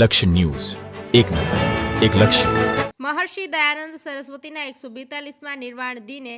લક્ષ્ય ન્યૂઝ. એક નજર, એક લક્ષ્ય. મહર્ષિ દયાનંદ સરસ્વતીના એકસો બેતાલીસમાં નિર્વાણ દિને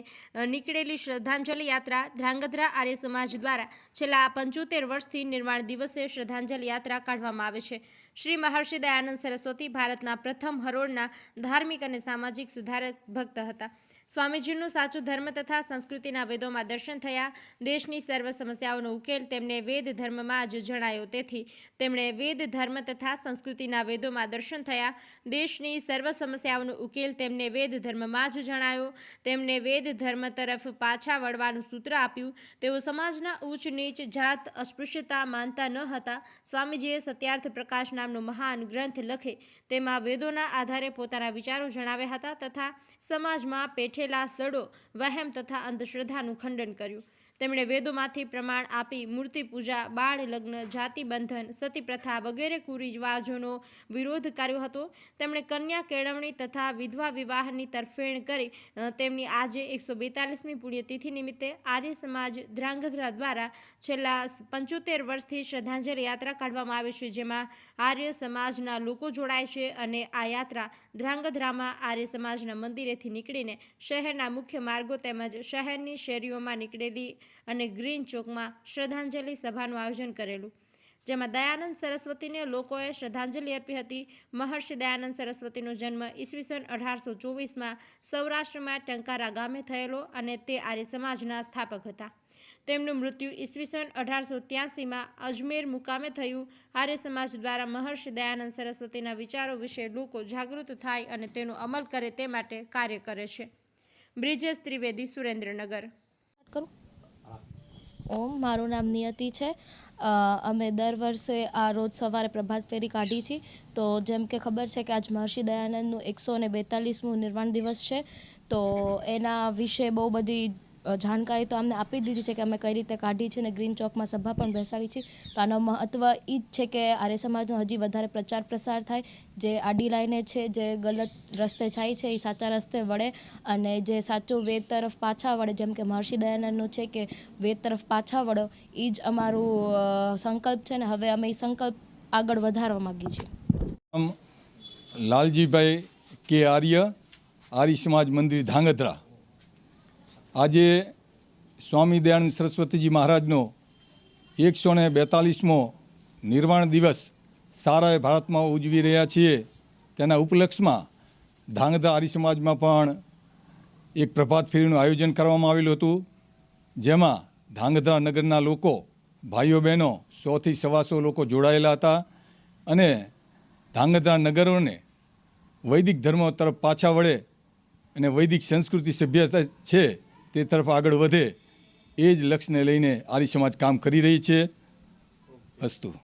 નીકળેલી શ્રદ્ધાંજલિ યાત્રા ધ્રાંગધ્રા આર્ય સમાજ દ્વારા છેલ્લા પંચોતેર વર્ષથી નિર્વાણ દિવસે શ્રદ્ધાંજલિ યાત્રા કાઢવામાં આવે છે. શ્રી મહર્ષિ દયાનંદ સરસ્વતી ભારતના પ્રથમ હરોળના ધાર્મિક અને સામાજિક સુધારક ભક્ત હતા. સ્વામીજીનું સાચું ધર્મ તથા સંસ્કૃતિના વેદોમાં દર્શન થયા. દેશની સર્વ સમસ્યાઓનો ઉકેલ તેમને વેદ ધર્મમાં જ જણાયો. તેથી તેમણે વેદ ધર્મ તથા સંસ્કૃતિના વેદોમાં દર્શન થયા. દેશની સર્વ સમસ્યાઓનો ઉકેલ તેમને વેદ ધર્મમાં જ જણાયો. તેમને વેદ ધર્મ તરફ પાછા વળવાનું સૂત્ર આપ્યું. તેઓ સમાજના ઉચ્ચ, નીચ, જાત, અસ્પૃશ્યતા, માનતા ન હતા. સ્વામીજીએ સત્યાર્થ પ્રકાશ નામનો મહાન ગ્રંથ લખે. તેમાં વેદોના આધારે પોતાના વિચારો જણાવ્યા હતા તથા સમાજમાં પેઠેલા સડો વહેમ તથા અંધશ્રદ્ધાનું ખંડન કર્યું. તેમણે વેદોમાંથી પ્રમાણ આપી મૂર્તિ પૂજા, બાળ લગ્ન, જાતિ બંધન, સતી પ્રથા વગેરે કુરિવાજોનો વિરોધ કર્યો હતો. તેમણે કન્યા કેળવણી તથા વિધવા વિવાહની તરફેણ કરી તેમની આજે એકસો બેતાલીસમી પુણ્યતિથિ નિમિત્તે આર્ય સમાજ ધ્રાંગધ્રા દ્વારા છેલ્લા પંચોતેર વર્ષથી શ્રદ્ધાંજલિ યાત્રા કાઢવામાં આવે છે, જેમાં આર્ય સમાજના લોકો જોડાય છે અને આ યાત્રા ધ્રાંગધ્રામાં આર્ય સમાજના મંદિરેથી નીકળીને શહેરના મુખ્ય માર્ગો તેમજ શહેરની શેરીઓમાં નીકળેલી અને ગ્રીન ચોકમાં શ્રદ્ધાંજલિ સભાનું આયોજન કરેલું. જેમાં દયાનંદ સરસ્વતીને લોકોએ શ્રદ્ધાંજલિ અર્પી હતી. મહર્ષિ દયાનંદ સરસ્વતીનો જન્મ ઈસવીસન અઢારસો ચોવીસમાં સૌરાષ્ટ્રમાં ટંકારા ગામે થયેલો અને તે આર્ય સમાજના સ્થાપક હતા. તેમનું મૃત્યુ ઈસવીસન અઢારસો ત્યાસીમાં અજમેર મુકામે થયું. આર્ય સમાજ દ્વારા મહર્ષિ દયાનંદ સરસ્વતીના વિચારો વિશે લોકો જાગૃત થાય અને તેનો અમલ કરે તે માટે કાર્ય કરે છે. બ્રિજેશ ત્રિવેદી, સુરેન્દ્રનગર. કરું? ઓમ, મારું નામ નિયતિ છે. અમે દર વર્ષે આ રોજ સવારે પ્રભાત ફેરી કાઢી છીએ તો જેમ કે ખબર છે કે આજ મહર્ષિ દયાનંદનું એકસો ને બેતાલીસમું નિર્વાણ દિવસ છે. તો એના વિશે બહુ બધી જાણકારી તો અમને આપી દીધી છે કે અમે કઈ રીતે કાઢી છે અને ગ્રીન ચોકમાં સભા પણ બેસાડી છે. તો આનો મહત્ત્વ એ જ છે કે આર્ય સમાજનો હજી વધારે પ્રચાર પ્રસાર થાય. જે આડી લાઈને છે, જે ગલત રસ્તે જાય છે એ સાચા રસ્તે વળે અને જે સાચું વેદ તરફ પાછા વળે, જેમ કે મહર્ષિ દયાનંદનું છે કે વેદ તરફ પાછા વળો એ જ અમારું સંકલ્પ છે ને હવે અમે એ સંકલ્પ આગળ વધારવા માગીએ છીએ. લાલજીભાઈ કે આર્ય આર્ય સમાજ મંદિર ધાંગધ્રા. આજે સ્વામી દયાનંદ સરસ્વતીજી મહારાજનો એકસો ને બેતાલીસમો નિર્વાણ દિવસ સારા ભારતમાં ઉજવી રહ્યા છીએ. તેના ઉપલક્ષમાં ધાંગધા આર્ય સમાજમાં પણ એક પ્રભાત ફેરીનું આયોજન કરવામાં આવેલું હતું. જેમાં ધાંગધ્રા નગરના લોકો, ભાઈઓ બહેનો સોથી સવાસો લોકો જોડાયેલા હતા અને ધાંગધ્રા નગરોને વૈદિક ધર્મ તરફ પાછા વળે અને વૈદિક સંસ્કૃતિ સભ્યતા છે તે તરફ આગળ વધે એ જ લક્ષ્યને લઈને આર્ય સમાજ કામ કરી રહી છે. અસ્તુ.